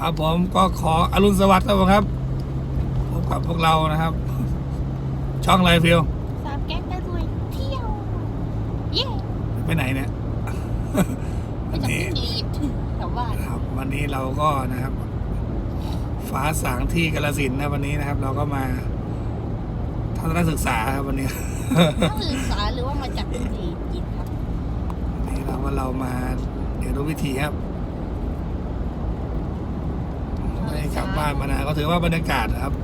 ครับผมก็ขออรุณสวัสดิ์ครับผมครับพบกับพวกเรานะครับ ช่องอะไรฟิวสามแก๊งตะลุยเที่ยวเย้ไปไหนเนี่ยไม่จับจิ้งหรีดแถวบ้านครับ วันนี้เราก็นะครับ ฟ้าสางที่กาลสินธุ์นะวันนี้นะครับ เราก็มาทัศนศึกษาครับวันนี้ นักศึกษาหรือว่ามาจับจิ้งหรีดกินครับ วันนี้เราว่าเรามาเรียนรู้วิธีครับ ไม่ได้กลับบ้านมานานก็ถือว่าบรรยากาศนะครับ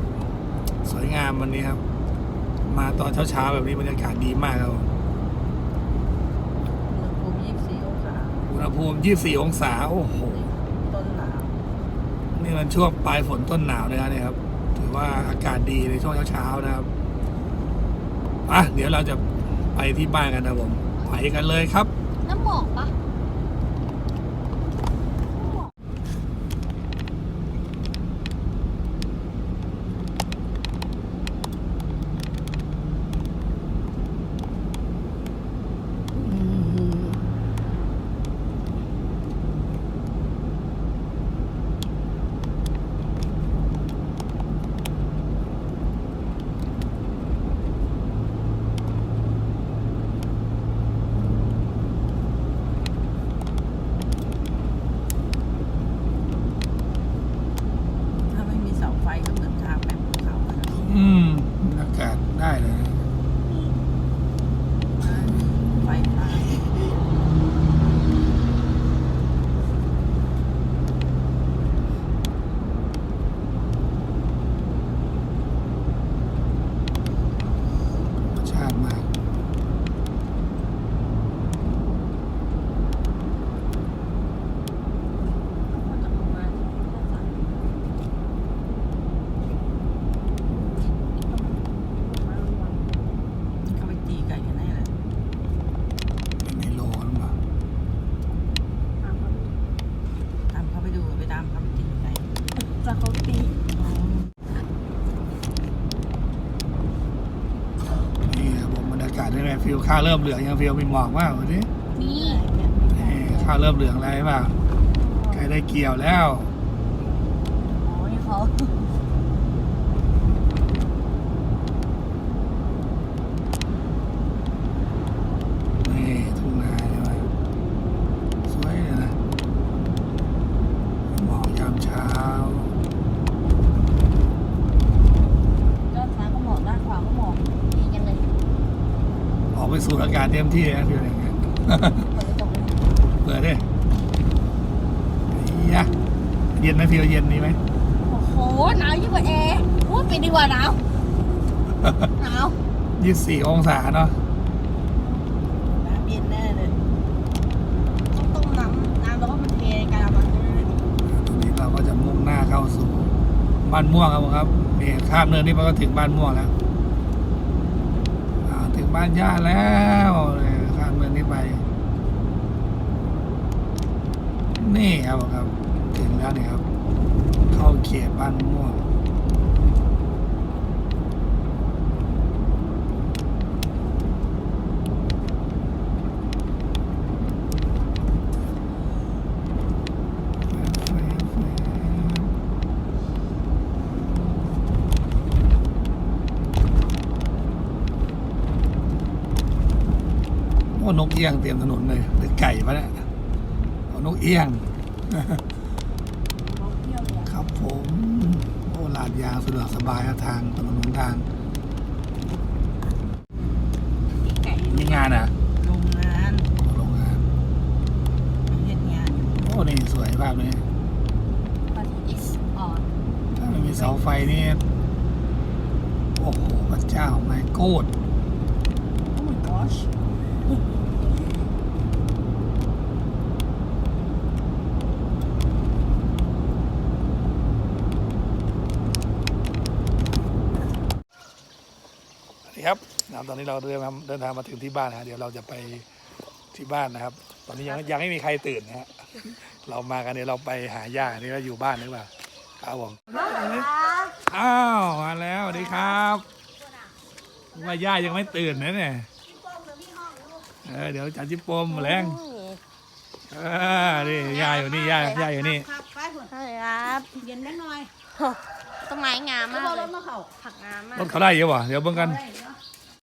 สวยงามวันนี้ครับ มาตอนเช้าๆแบบนี้บรรยากาศดีมากครับอุณหภูมิ24องศาอุณหภูมิ24องศาโอ้โหต้นหนาวนี่มันช่วงปลายฝนต้นหนาวเลยนะเนี่ยครับ ถือว่าอากาศดีในช่วงเช้าๆนะครับอะเดี๋ยวเราจะไปที่บ้านกันนะผมไปกันเลยครับ น้ำหมอก 8 ได้เลย ฟิวข้าวเริ่มเหลืองยังฟิวมีหมอกมากวันนี้นี่นี่ข้าวเริ่มเหลืองอะไรเปล่าใกล้ได้เกี่ยวแล้วโอ้ยเขา นี่ทุ่งนาใช่ไหมสวยเลยนะหมอกยามเช้า ด้านซ้ายก็หมอกด้านขวาก็หมอกดีจังเลย ออกไปสูดอากาศเต็มที่นะฟิลอย่างเงี้ยเปิดกระจกเลยเปิดดิยะเย็นไหมฟิลเย็นดีไหมโอ้โหหนาวยิ่งกว่าแอร์พูดไปดีกว่าหนาวหนาวยี่สิบสี่องศาเนาะน้ำเย็นแน่เลยต้องต้มน้ำน้ำแล้วก็มันเทในกะละมังตอนนี้เราก็จะมุ่งหน้าเข้าสู่บ้านม่วงครับผมครับนี่ข้ามเนินนี่มันก็ถึงบ้านม่วงแล้วอ่าถึง บ้านย่าแล้วข้ามเนินนี้ไป นี่ครับครับ ถึงแล้วนี่ครับ เข้าเขตบ้านม่วง โอ้นกเอี้ยงเตรียมถนนเลยหรือไก่ปะเนี่ยเอานกเอี้ยงเขาเที่ยวเลยอะครับผมโอ้ลาดยางสะดวกสบายครับทางถนนหนทางตีไก่มีงานอะโรงงานโรงงานเฮ็ดงานอยู่โอ้นี่สวยภาพนี้พระอาทิตย์ is on ถ้าไม่มีเสาไฟนี่โอ้โหพระเจ้าไม่โกด oh my gosh สวัสดี ครับนะครับตอนนี้เราเดินทางเดินทางมาถึงที่บ้านนะฮะเดี๋ยวเราจะไปที่บ้านนะครับ ตอนนี้ยังยังไม่มีใครตื่นนะฮะเรามากันเดี๋ยวเราไปหาย่านี่ว่าอยู่บ้านหรือเปล่าครับผมอ้าวมาแล้วสวัสดีครับว่าย่ายังไม่ตื่นนะเนี่ย เออเดี๋ยวจัดจิปมแรงเออนี่ย่าอยู่นี่ย่าย่าอยู่นี่ใช่ครับเย็นได้หน่อยต้นไม้งามแล้วมากก็เลรยถมาเขาผักงามมากรถเขาได้เยอะวะเดี๋ยวเบิ่งกัน ได้เนาะ